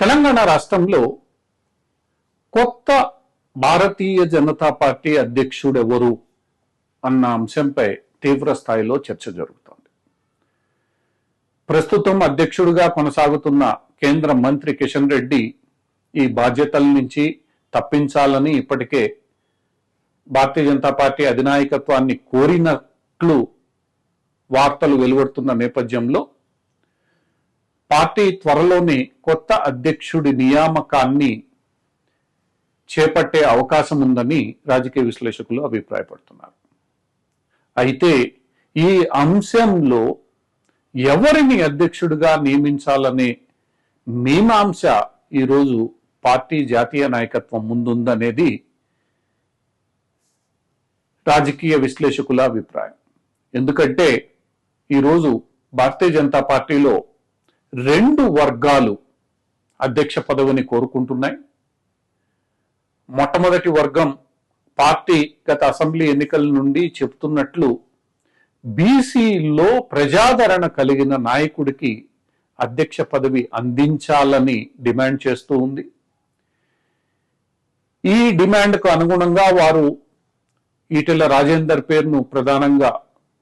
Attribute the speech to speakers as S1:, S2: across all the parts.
S1: తెలంగాణ రాష్ట్రంలో కొత్త భారతీయ జనతా పార్టీ అధ్యక్షుడు ఎవరు అన్న అంశంపై తీవ్ర స్థాయిలో చర్చ జరుగుతోంది. ప్రస్తుతం అధ్యక్షుడిగా కొనసాగుతున్న కేంద్ర మంత్రి కిషన్ రెడ్డి ఈ బాధ్యతల నుంచి తప్పించాలని ఇప్పటికే భారతీయ జనతా పార్టీ అధినాయకత్వాన్ని కోరినట్లు వార్తలు వెలువడుతున్న నేపథ్యంలో పార్టీ త్వరలోనే కొత్త అధ్యక్షుడి నియామకాన్ని చేపట్టే అవకాశం ఉందని రాజకీయ విశ్లేషకులు అభిప్రాయపడుతున్నారు. అయితే ఈ అంశంలో ఎవరిని అధ్యక్షుడిగా నియమించాలనే మీమాంస ఈరోజు పార్టీ జాతీయ నాయకత్వం ముందుందనేది రాజకీయ విశ్లేషకుల అభిప్రాయం. ఎందుకంటే ఈరోజు భారతీయ జనతా పార్టీలో రెండు వర్గాలు అధ్యక్ష పదవిని కోరుకుంటున్నాయి. మొట్టమొదటి వర్గం పార్టీ గత అసెంబ్లీ ఎన్నికల నుండి చెప్తున్నట్లు బీసీలో ప్రజాదరణ కలిగిన నాయకుడికి అధ్యక్ష పదవి అందించాలని డిమాండ్ చేస్తూ ఉంది. ఈ డిమాండ్కు అనుగుణంగా వారు ఈటెల రాజేందర్ పేరును ప్రధానంగా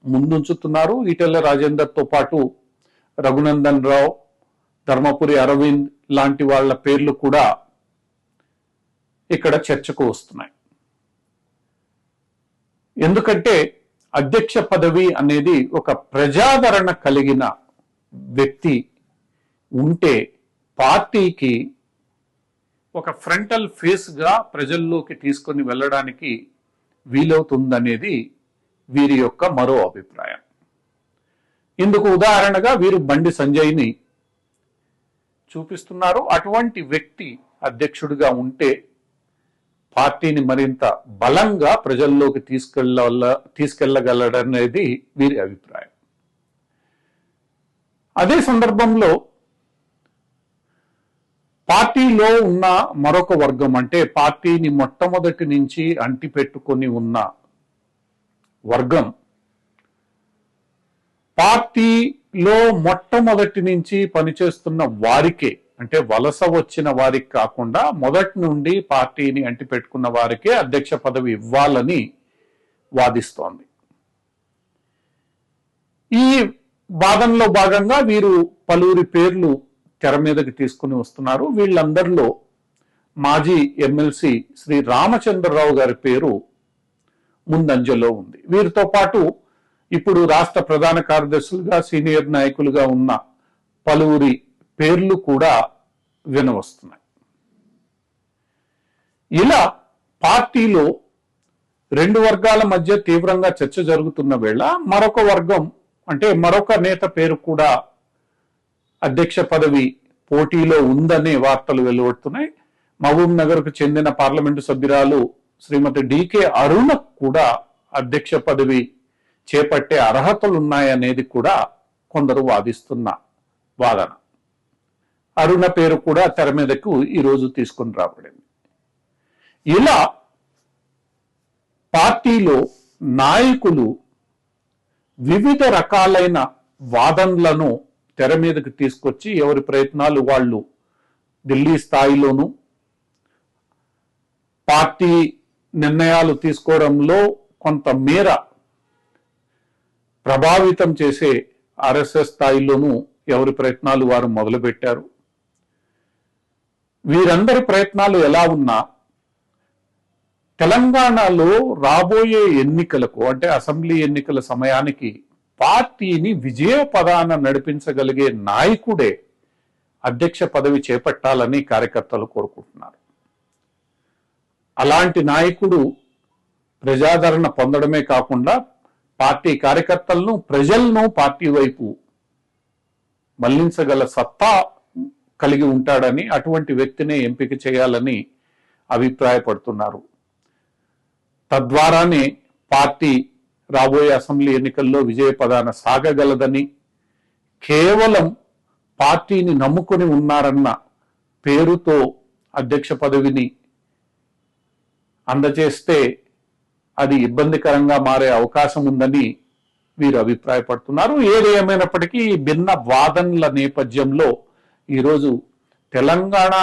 S1: ముందుంచుతున్నారు. ఈటెల రాజేందర్తో పాటు రఘునందన్ రావు ధర్మపురి అరవింద్ లాంటి వాళ్ళ పేర్లు కూడా ఇక్కడ చర్చకు వస్తున్నాయి. ఎందుకంటే అధ్యక్ష పదవి అనేది ఒక ప్రజాదరణ కలిగిన వ్యక్తి ఉంటే పార్టీకి ఒక ఫ్రంటల్ ఫేస్గా ప్రజల్లోకి తీసుకొని వెళ్ళడానికి వీలవుతుందనేది వీరి యొక్క మరో అభిప్రాయం. ఇందుకు ఉదాహరణగా వీరు బండి సంజయ్ని చూపిస్తున్నారు. అటువంటి వ్యక్తి అధ్యక్షుడిగా ఉంటే పార్టీని మరింత బలంగా ప్రజల్లోకి తీసుకెళ్ళ తీసుకెళ్ళగలడనేది వీరి అభిప్రాయం. అదే సందర్భంలో పార్టీలో ఉన్న మరొక వర్గం అంటే పార్టీని మొట్టమొదటి నుంచి అంటిపెట్టుకొని ఉన్న వర్గం పార్టీలో మొట్టమొదటి నుంచి పనిచేస్తున్న వారికే అంటే వలస వచ్చిన వారికి కాకుండా మొదటి నుండి పార్టీని అంటిపెట్టుకున్న వారికే అధ్యక్ష పదవి ఇవ్వాలని వాదిస్తోంది. ఈ వాదనలో భాగంగా వీరు పలువురి పేర్లు తెర మీదకి తీసుకుని వస్తున్నారు. వీళ్ళందరిలో మాజీ ఎమ్మెల్సీ శ్రీ రామచంద్రరావు గారి పేరు ముందంజలో ఉంది. వీరితో పాటు ఇప్పుడు రాష్ట్ర ప్రధాన కార్యదర్శులుగా సీనియర్ నాయకులుగా ఉన్న పలువురి పేర్లు కూడా వినవస్తున్నాయి. ఇలా పార్టీలో రెండు వర్గాల మధ్య తీవ్రంగా చర్చ జరుగుతున్న వేళ మరొక వర్గం అంటే మరొక నేత పేరు కూడా అధ్యక్ష పదవి పోటీలో ఉందనే వార్తలు వెలువడుతున్నాయి. మహబూబ్ నగర్కు చెందిన పార్లమెంటు సభ్యురాలు శ్రీమతి డికే అరుణ కూడా అధ్యక్ష పదవి చేపట్టే అర్హతలు ఉన్నాయనేది కూడా కొందరు వాదిస్తున్న వాదన. అరుణ పేరు కూడా తెర మీదకు ఈరోజు తీసుకుని రాబడింది. ఇలా పార్టీలో నాయకులు వివిధ రకాలైన వాదనలను తెర మీదకి తీసుకొచ్చి ఎవరి ప్రయత్నాలు వాళ్ళు ఢిల్లీ స్థాయిలోనూ పార్టీ నిర్ణయాలు తీసుకోవడంలో కొంత మేర ప్రభావితం చేసే ఆర్ఎస్ఎస్ స్థాయిలోనూ ఎవరి ప్రయత్నాలు వారు మొదలుపెట్టారు. వీరందరి ప్రయత్నాలు ఎలా ఉన్నా తెలంగాణలో రాబోయే ఎన్నికలకు అంటే అసెంబ్లీ ఎన్నికల సమయానికి పార్టీని విజయ పదాన నడిపించగలిగే నాయకుడే అధ్యక్ష పదవి చేపట్టాలని కార్యకర్తలు కోరుకుంటున్నారు. అలాంటి నాయకుడు ప్రజాదరణ పొందడమే కాకుండా పార్టీ కార్యకర్తలను ప్రజలను పార్టీ వైపు మళ్ళించగల సత్తా కలిగి ఉంటాడని అటువంటి వ్యక్తినే ఎంపిక చేయాలని అభిప్రాయపడుతున్నారు. తద్వారానే పార్టీ రాబోయే అసెంబ్లీ ఎన్నికల్లో విజయ పదాన సాగగలదని కేవలం పార్టీని నమ్ముకొని ఉన్నారన్న పేరుతో అధ్యక్ష పదవిని అందజేస్తే అది ఇబ్బందికరంగా మారే అవకాశం ఉందని వీరు అభిప్రాయపడుతున్నారు. ఏది ఏమైనప్పటికీ భిన్న వాదనల నేపథ్యంలో ఈరోజు తెలంగాణ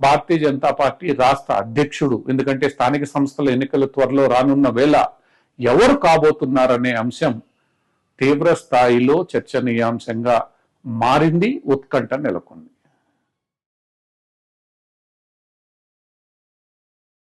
S1: భారతీయ జనతా పార్టీ రాష్ట్ర అధ్యక్షుడు ఎందుకంటే స్థానిక సంస్థల ఎన్నికలు త్వరలో రానున్న వేళ ఎవరు కాబోతున్నారనే అంశం తీవ్ర స్థాయిలో చర్చనీయాంశంగా మారింది ఉత్కంఠ నెలకొంది.